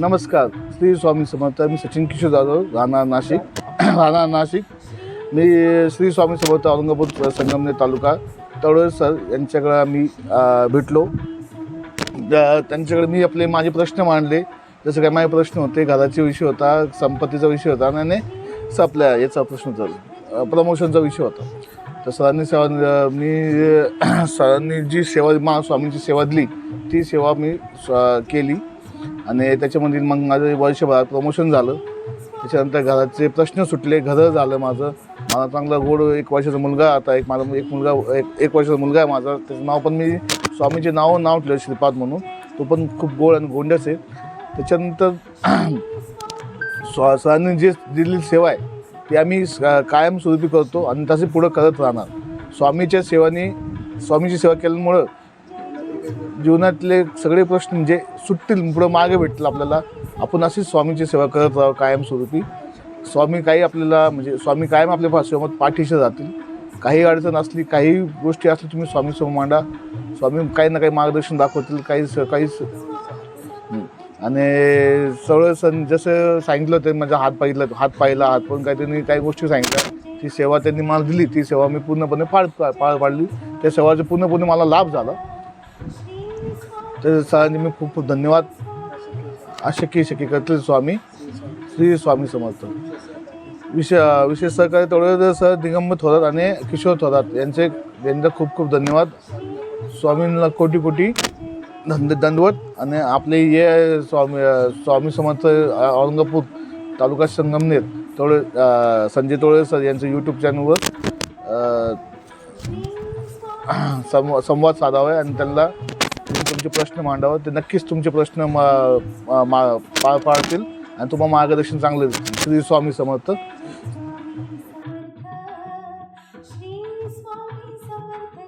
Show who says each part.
Speaker 1: नमस्कार श्री स्वामी समर्थ मी सचिन किशोर जाधव राहणार नाशिक राहणार नाशिक. मी श्री स्वामी समर्थ औरंगाबाद संगमनेर तालुका तळवे सर यांच्याकडे मी भेटलो. त्यांच्याकडे मी आपले माझे प्रश्न मांडले. जसं काय माझे प्रश्न होते घराचे विषय होता संपत्तीचा विषय होता आणि स आपल्या याचा प्रश्न होता. प्रमोशनचा विषय होता. तर सरांनी सेवा मी सरांनी जी सेवा मा स्वामींची सेवा दिली ती सेवा मी स्व- केली. आणि त्याच्यामध्ये मग माझं वर्षभरात प्रमोशन झालं. त्याच्यानंतर घराचे प्रश्न सुटले घरं झालं माझं. मला चांगला गोड एक वर्षाचा मुलगा आता एक माझा एक मुलगा एक एक वर्षाचा मुलगा आहे माझा. त्याचं नाव पण मी स्वामीचे नाव नाव ठेवलं श्रीपाद म्हणून. तो पण खूप गोड आणि गोंडस आहे. त्याच्यानंतर स्वा सरांनी जे दिलेली सेवा आहे ती आम्ही कायमस्वरूपी करतो आणि तसे पुढं करत राहणार. स्वामीच्या सेवानी स्वामीची सेवा केल्यामुळं जीवनातले सगळे प्रश्न जे सुटतील पुढं मागे भेटतील आपल्याला आपण अशीच स्वामीची सेवा करत राहावं कायमस्वरूपी. स्वामी काही आपल्याला म्हणजे स्वामी कायम आपल्या भाषेमध्ये पाठीशी जातील. काही अडचण असली काही गोष्टी असल्या तुम्ही स्वामीसमोर मांडा. स्वामी काही ना काही मार्गदर्शन दाखवतील काही स काही आणि सगळं सण जसं सांगितलं ते माझा हात पाहिला हात पाहिला हात पण काही त्यांनी काही गोष्टी सांगितल्या. ती सेवा त्यांनी मला दिली ती सेवा मी पूर्णपणे पाळ पाळ पाडली. त्या सेवाचा पूर्णपणे मला लाभ झाला. तर सरांनी मी खूप खूप धन्यवाद. अशक्य शक्य करतील स्वामी. श्री स्वामी समर्थ. विशे विशेष सहकार्य तेवढे सर दिगंबर थोरात आणि किशोर थोरात यांचे यांचा खूप खूप धन्यवाद. स्वामींना कोटी कोटी धंद दंडवत आणि आपले हे स्वामी स्वामी समर्थ औरंगापूर तालुका संगमनेर तेवढे संजय तोळे सर यांचं यूट्यूब चॅनलवर संवाद साधावा आहे आणि त्यांना तुमचे प्रश्न मांडावं ते नक्कीच तुमचे प्रश्न मा- पार पाडतील आणि तुम्हाला मार्गदर्शन चांगलं श्री स्वामी समर्थ.
Speaker 2: श्री स्वामी समर्थ.